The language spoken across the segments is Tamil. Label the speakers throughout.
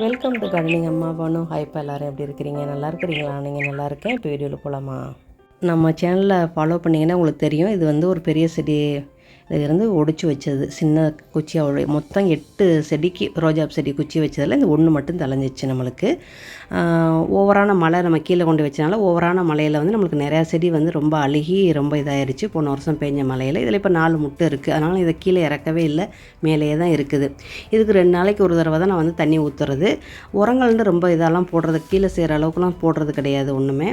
Speaker 1: வெல்கம் டு கார்டனிங் அம்மா பானு ஹைப்பா எல்லோரும். எப்படி இருக்கிறீங்க? நல்லா இருக்கிறீங்களா? நீங்கள் நல்லா இருக்கேன். இப்போ வீடியோவில் போகலாமா நம்ம சேனலில் ஃபாலோ பண்ணிங்கன்னா உங்களுக்கு தெரியும். இது வந்து ஒரு பெரிய செடி இது இருந்து ஒடிச்சு வச்சது. சின்ன குச்சியாக மொத்தம் எட்டு செடிக்கு ரோஜாப் செடி குச்சி வச்சதில் இந்த ஒன்று மட்டும் தலைஞ்சிச்சு நம்மளுக்கு. ஓவரான மழை நம்ம கீழே கொண்டு வச்சனால ஓவரான மழையில் வந்து நம்மளுக்கு நிறையா செடி வந்து ரொம்ப அழுகி ரொம்ப இதாகிடுச்சு போன வருஷம் பெஞ்ச மழையில். இதில் இப்போ நாலு முட்டை இருக்குது அதனால் இதை கீழே இறக்கவே இல்லை. மேலேயே தான் இருக்குது. இதுக்கு ரெண்டு நாளைக்கு ஒரு தடவை தான் நான் வந்து தண்ணி ஊற்றுறது உரங்கள்னு ரொம்ப இதெல்லாம் போடுறது கீழே செய்கிற அளவுக்குலாம் போடுறது கிடையாது ஒன்றுமே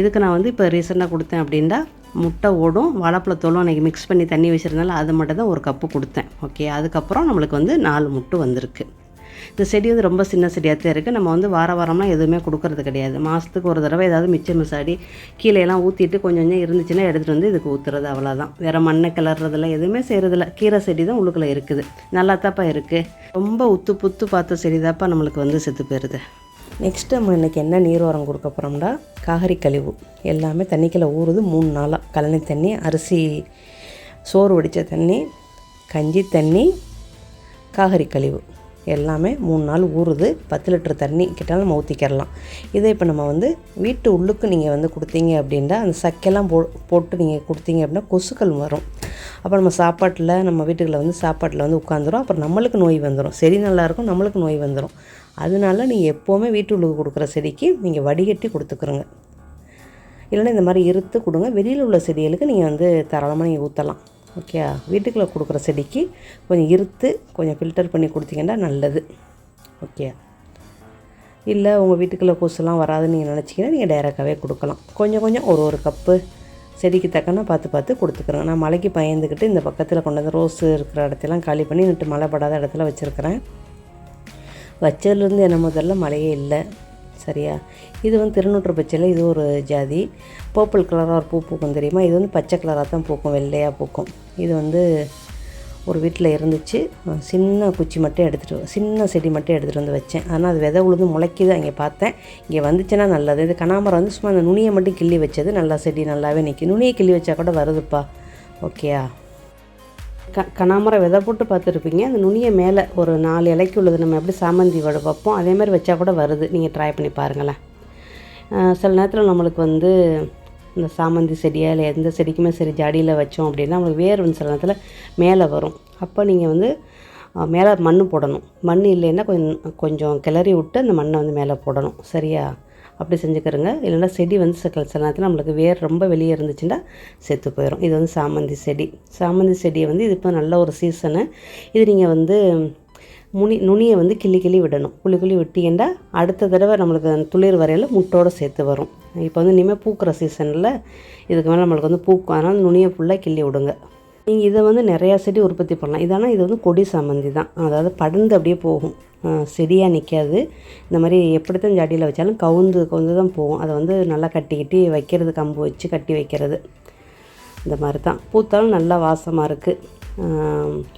Speaker 1: இதுக்கு நான் வந்து இப்போ ரீசெண்டாக கொடுத்தேன் அப்படின்னா முட்டை ஓடும் வாழைப்பழத்தோளும் அன்றைக்கி மிக்ஸ் பண்ணி தண்ணி வச்சுருந்தால அது மட்டும் தான் ஒரு கப்பு கொடுத்தேன். ஓகே அதுக்கப்புறம் நம்மளுக்கு வந்து நாலு முட்டை வந்திருக்கு. இந்த செடி வந்து ரொம்ப சின்ன செடியாக தான் இருக்குது நம்ம வந்து வார வாரம்லாம் எதுவுமே கொடுக்கறது கிடையாது. மாதத்துக்கு ஒரு தடவை ஏதாவது மிச்சம் மிசாடி கீழே எல்லாம் ஊற்றிட்டு கொஞ்சம் கொஞ்சம் இருந்துச்சுன்னா எடுத்துகிட்டு வந்து இதுக்கு ஊற்றுறது அவ்வளோதான் வேறு மண்ணை கிளறதில்ல எதுவுமே செய்கிறதில்ல கீரை செடி தான் உள்ளுக்குள்ளே இருக்குது. நல்லா தாப்பா இருக்குது ரொம்ப உத்து புத்து பார்த்த செடி தாப்பா நம்மளுக்கு வந்து செத்து போயிடுது நெக்ஸ்ட் நம்ம இன்றைக்கி என்ன நீர் கொடுக்க போகிறோம்னா காகரி கழிவு. எல்லாமே தண்ணிக்குள்ளே ஊறுது மூணு நாளாக கழனி தண்ணி அரிசி சோறு வடித்த தண்ணி கஞ்சி தண்ணி காகரி கழிவு. எல்லாமே மூணு நாள் ஊறுது பத்து லிட்டர் தண்ணி கிட்ட நம்ம ஊற்றிக்கிறலாம் இதை இப்போ நம்ம வந்து வீட்டு உள்ளுக்கு நீங்கள் வந்து கொடுத்தீங்க அப்படின்னா அந்த சக்கையெல்லாம் போ போட்டு நீங்கள் கொடுத்தீங்க அப்படின்னா கொசுக்கள் வரும். அப்போ நம்ம சாப்பாட்டில் நம்ம வீட்டுகளில் வந்து சாப்பாட்டில் வந்து உட்காந்துரும் அப்புறம் நம்மளுக்கு நோய் வந்துடும் செடி நல்லாயிருக்கும் நம்மளுக்கு நோய் வந்துடும் அதனால நீங்கள் எப்போவுமே வீட்டு கொடுக்குற செடிக்கு நீங்கள் வடிகட்டி கொடுத்துக்குறோங்க. இல்லைன்னா இந்த மாதிரி இருத்து கொடுங்க. வெளியில் உள்ள செடிகளுக்கு நீங்கள் வந்து தாராளமாக நீங்கள் ஊற்றலாம் ஓகே வீட்டுக்குள்ளே கொடுக்குற செடிக்கு கொஞ்சம் இருத்து கொஞ்சம் ஃபில்டர் பண்ணி கொடுத்தீங்கன்னா நல்லது. ஓகே இல்லை உங்கள் வீட்டுக்குள்ளே கொசுலாம் வராதுன்னு நீங்கள் நினச்சிங்கன்னா நீங்கள் டைரெக்டாகவே கொடுக்கலாம். கொஞ்சம் கொஞ்சம் ஒரு ஒரு கப்பு செடிக்கு தக்கன பார்த்து பார்த்து கொடுத்துக்குறேன் நான் மலைக்கு பயந்துக்கிட்டு இந்த பக்கத்தில் கொண்டு வந்து ரோஸு இருக்கிற இடத்தெல்லாம் காலி பண்ணி நிட்டு மழை படாத இடத்துல வச்சுருக்கிறேன். வச்சதுலேருந்து என்ன முதல்ல மழையே இல்லை. சரியா? இது வந்து திருநூற்று பச்சையில் இது ஒரு ஜாதி. பர்பிள் கலராக ஒரு பூ பூக்கும் தெரியுமா? இது வந்து பச்சை கலராக தான் பூக்கும் வெள்ளையாக பூக்கும். இது வந்து ஒரு வீட்டில் இருந்துச்சு. சின்ன குச்சி மட்டும் எடுத்துகிட்டு சின்ன செடி மட்டும் எடுத்துகிட்டு வந்து வச்சேன். ஆனால் அது விதை உழுது முளைக்குது அங்கே பார்த்தேன். இங்கே வந்துச்சுன்னா நல்லது. இது கனாமரம் வந்து சும்மா அந்த நுனியை மட்டும் கிள்ளி வச்சது. நல்லா செடி நல்லாவே நிற்கும் நுனியை கிள்ளி வச்சா கூட வருதுப்பா. ஓகேயா க கனாமரம் விதை போட்டு பார்த்துருப்பீங்க. அந்த நுனியை மேலே ஒரு நாலு இலைக்கு உள்ளது. நம்ம எப்படி சாமந்தி வடை வைப்போம்? அதேமாதிரி வச்சா கூட வருது. நீங்கள் ட்ரை பண்ணி பாருங்களேன். சில நேரத்தில் நம்மளுக்கு வந்து இந்த சாமந்தி செடியாக இல்லை எந்த செடிக்குமே சரி ஜாடியில் வச்சோம் அப்படின்னா நம்மளுக்கு வேர் வந்து சில நேரத்தில் மேலே வரும். அப்போ நீங்கள் வந்து மேலே மண் போடணும். மண் இல்லைன்னா கொஞ்சம் கொஞ்சம் கிளறி விட்டு அந்த மண்ணை வந்து மேலே போடணும். சரியா? அப்படி செஞ்சுக்கிறோங்க இல்லைன்னா செடி வந்து சில சில நேரத்தில் நம்மளுக்கு வேர் ரொம்ப வெளியே இருந்துச்சுன்னா செத்து போயிடும் இது வந்து சாமந்தி செடி. சாமந்தி செடியை வந்து இது இப்போ நல்ல ஒரு சீசனு. இது நீங்கள் வந்து முனி நுனியை வந்து கிள்ளி கிள்ளி விடணும். குழி குழி விட்டீங்கன்னா அடுத்த தடவை நம்மளுக்கு அந்த துளிர் வரையில் முட்டோடு சேர்த்து வரும். இப்போ வந்து இனிமேல் பூக்கிற சீசனில் இதுக்கு மேலே நம்மளுக்கு வந்து பூக்கும். அதனால் நுனியை ஃபுல்லாக கிள்ளி விடுங்க. நீங்கள் இதை வந்து நிறையா செடி உற்பத்தி பண்ணலாம். இதனால் இது வந்து கொடி சாமந்தி தான். அதாவது படர்ந்து அப்படியே போகும். செடியாக நிற்காது இந்த மாதிரி எப்படி தான் ஜடியில் வச்சாலும் கவுந்து கவுந்து தான் போகும். அதை வந்து நல்லா கட்டிக்கிட்டு வைக்கிறது கம்பு வச்சு கட்டி வைக்கிறது. இந்த மாதிரி தான். பூத்தாலும் நல்லா வாசமாக இருக்குது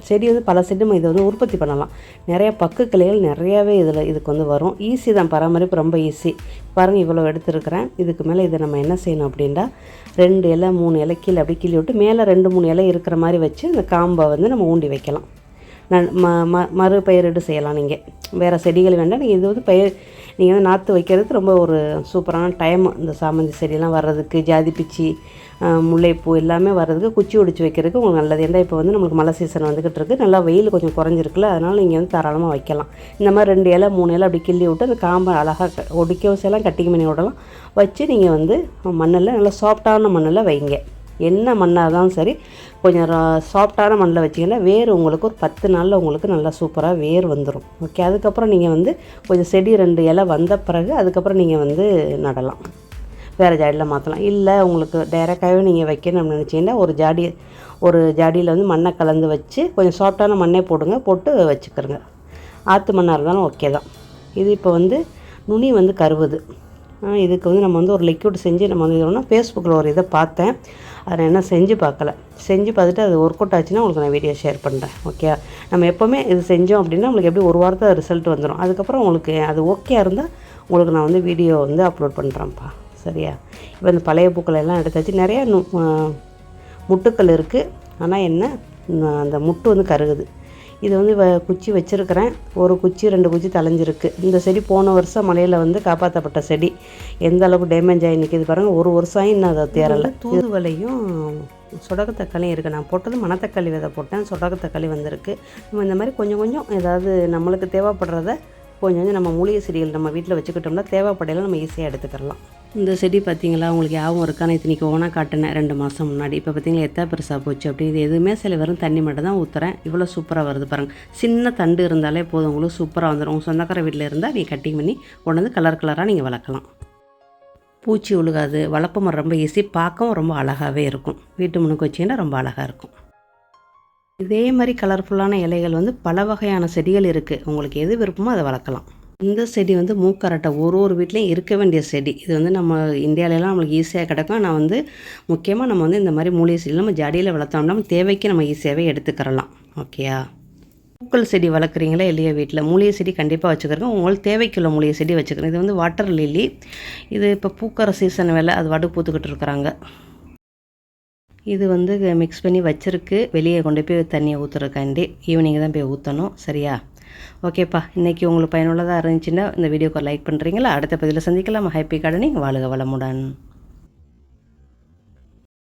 Speaker 1: செடி வந்து பல செடி நம்ம இதை வந்து உற்பத்தி பண்ணலாம். நிறைய பக்கு கிளைகள் நிறையாவே இதில் இதுக்கு வந்து வரும். ஈஸி தான் பராமரிப்பு ரொம்ப ஈஸி பாருங்கள் இவ்வளோ எடுத்துருக்கிறேன். இதுக்கு மேலே இதை நம்ம என்ன செய்யணும் அப்படின்னா ரெண்டு இலை மூணு இலை கீழே அப்படி கிள்ளி விட்டு மேலே ரெண்டு மூணு இலை இருக்கிற மாதிரி வச்சு அந்த காம்பை வந்து நம்ம ஊண்டி வைக்கலாம். ம ம மறுபயிரிடு செய்யலாம் நீங்கள் வேறு செடிகள் வேண்டாம் நீங்கள் இது வந்து பயிர் நீங்கள் வந்து நாற்று வைக்கிறதுக்கு ரொம்ப ஒரு சூப்பரான டைம் இந்த சாமந்தி செடியெல்லாம் வர்றதுக்கு ஜாதி பிச்சி முல்லைப்பூ எல்லாமே வர்றதுக்கு குச்சி ஒடிச்சு வைக்கிறதுக்கு உங்களுக்கு நல்லது. ஏன்னா இப்போ வந்து நம்மளுக்கு மழை சீசன் வந்துக்கிட்டு இருக்குது நல்லா வெயில் கொஞ்சம் குறைஞ்சிருக்குல்ல அதனால் நீங்கள் வந்து தாராளமாக வைக்கலாம். இந்த மாதிரி ரெண்டு இலை மூணு இலை அப்படி கிள்ளி விட்டு அந்த காம்பை அழகாக ஒடிக்க வச்செல்லாம் கட்டிக்கு மணி விடலாம் வச்சு நீங்கள் வந்து மண்ணில் நல்லா சாஃப்டான மண்ணில் வைங்க. என்ன மண்ணாக இருந்தாலும் சரி கொஞ்சம் சாஃப்டான மண்ணில் வச்சிங்கன்னா வேர் உங்களுக்கு ஒரு பத்து நாளில் உங்களுக்கு நல்லா சூப்பராக வேர் வந்துடும் ஓகே அதுக்கப்புறம் நீங்கள் வந்து கொஞ்சம் செடி ரெண்டு இலை வந்த பிறகு அதுக்கப்புறம் நீங்கள் வந்து நடலாம். வேறு ஜாடியில் மாற்றலாம் இல்லை உங்களுக்கு டைரெக்டாகவே நீங்கள் வைக்கணும்னு நினச்சிங்கன்னா ஒரு ஜாடி ஒரு ஜாடியில் வந்து மண்ணை கலந்து வச்சு கொஞ்சம் சாஃப்டான மண்ணே போடுங்க போட்டு வச்சுக்கிறோங்க ஆற்று மண்ணாக இருந்தாலும் ஓகே தான். இது இப்போ வந்து நுனி வந்து கருவுது. இதுக்கு வந்து நம்ம வந்து ஒரு லிக்விட் செஞ்சு நம்ம வந்து இதோட ஃபேஸ்புக்கில் ஒரு இதை பார்த்தேன். அதை என்ன செஞ்சு பார்க்கல. செஞ்சு பார்த்துட்டு அது ஒர்க் அவுட் ஆச்சுன்னா உங்களுக்கு நான் வீடியோ ஷேர் பண்ணுறேன் ஓகே நம்ம எப்போவுமே இது செஞ்சோம் அப்படின்னா உங்களுக்கு எப்படி ஒரு வாரத்தில் ரிசல்ட் வந்துடும் அதுக்கப்புறம் உங்களுக்கு அது ஓகே இருந்தால் உங்களுக்கு நான் வந்து வீடியோ வந்து அப்லோட் பண்ணுறேன்ப்பா சரியா? இப்போ இந்த பழைய பூக்கள் எல்லாம் எடுத்தாச்சு. நிறையா முட்டுக்கள் இருக்குது ஆனால் என்ன? அந்த முட்டு வந்து கருகுது. இது வந்து வ- குச்சி வச்சுருக்கிறேன். ஒரு குச்சி ரெண்டு குச்சி தலைஞ்சிருக்கு இந்த செடி போன வருஷம் மழையில் வந்து காப்பாற்றப்பட்ட செடி. எந்த அளவுக்கு டேமேஜ் ஆகி நிற்கிது பாருங்கள் ஒரு வருஷம் இன்னும் அதை தேரலை தூதுவளையும் சொடக்கு தக்காளியும் இருக்குது நான் போட்டது மணத்தக்காளி விதை போட்டேன். சொடக்கு தக்காளி வந்திருக்கு. நம்ம இந்த மாதிரி கொஞ்சம் கொஞ்சம் ஏதாவது நம்மளுக்கு தேவைப்படுறத கொஞ்சம் கொஞ்சம் நம்ம மூலிகை செடிகள் நம்ம வீட்டில் வச்சுக்கிட்டோம்னா தேவைப்படையில நம்ம ஈஸியாக எடுத்துக்கலாம் இந்த செடி பார்த்தீங்களா? உங்களுக்கு யாவும் இருக்கா நான் இத்தனைக்கு ஓனாக காட்டினேன் ரெண்டு மாதம் முன்னாடி. இப்போ பார்த்தீங்களா எத்தா பெருசாக போச்சு அப்படி. இது எதுவுமே சில வெறும் தண்ணி மட்டும் தான் ஊற்றுறேன் இவ்வளோ சூப்பராக வருது பாருங்கள் சின்ன தண்டு இருந்தாலே போதும். உங்களுக்கு சூப்பராக வந்துடும் உங்கள் சொந்தக்கார வீட்டில் இருந்தால் நீங்கள் கட்டிங் பண்ணி கொண்டு கலர் கலராக நீங்கள் வளர்க்கலாம். பூச்சி ஒழுகாது வளர்ப்பு மரம் ரொம்ப ஈஸி பார்க்கவும் ரொம்ப அழகாகவே இருக்கும். வீட்டு முன்னுக்கு வச்சிங்கன்னா ரொம்ப அழகாக இருக்கும். இதே மாதிரி கலர்ஃபுல்லான இலைகள் வந்து பல வகையான செடிகள் இருக்குது உங்களுக்கு எது விருப்பமோ அதை வளர்க்கலாம். இந்த செடி வந்து மூக்கரட்டை ஒரு ஒரு வீட்லேயும் இருக்க வேண்டிய செடி. இது வந்து நம்ம இந்தியாவிலலாம் நம்மளுக்கு ஈஸியாக கிடைக்கும். நான் வந்து முக்கியமாக நம்ம வந்து இந்த மாதிரி மூலிகை செடி நம்ம ஜடியில் வளர்த்தோம்னா நம்ம தேவைக்கு நம்ம ஈஸியாகவே எடுத்துக்கிறலாம். ஓகேயா பூக்கள் செடி வளர்க்குறீங்களா இல்லையா வீட்டில் மூலிகை செடி கண்டிப்பாக வச்சுக்கிறோங்க உங்களுக்கு தேவைக்குள்ள மூலிகை செடி வச்சுக்கிறேன். இது வந்து வாட்டர் லில்லி இது இப்போ பூக்கிற சீசன் வேலை அது வடு பூத்துக்கிட்டு இருக்கிறாங்க. இது வந்து மிக்ஸ் பண்ணி வச்சிருக்கு. வெளியே கொண்டு போய் தண்ணியை ஊற்றுறக்காண்டி ஈவினிங் தான் போய் ஊற்றணும் சரியா? ஓகேப்பா இன்றைக்கி உங்களுக்கு பயனுள்ளதாக இருந்துச்சுன்னா இந்த வீடியோக்கு லைக் பண்ணுறீங்களா அடுத்த பதிவில் சந்திக்கலாம். Happy gardening. வாழுக வளமுடன்.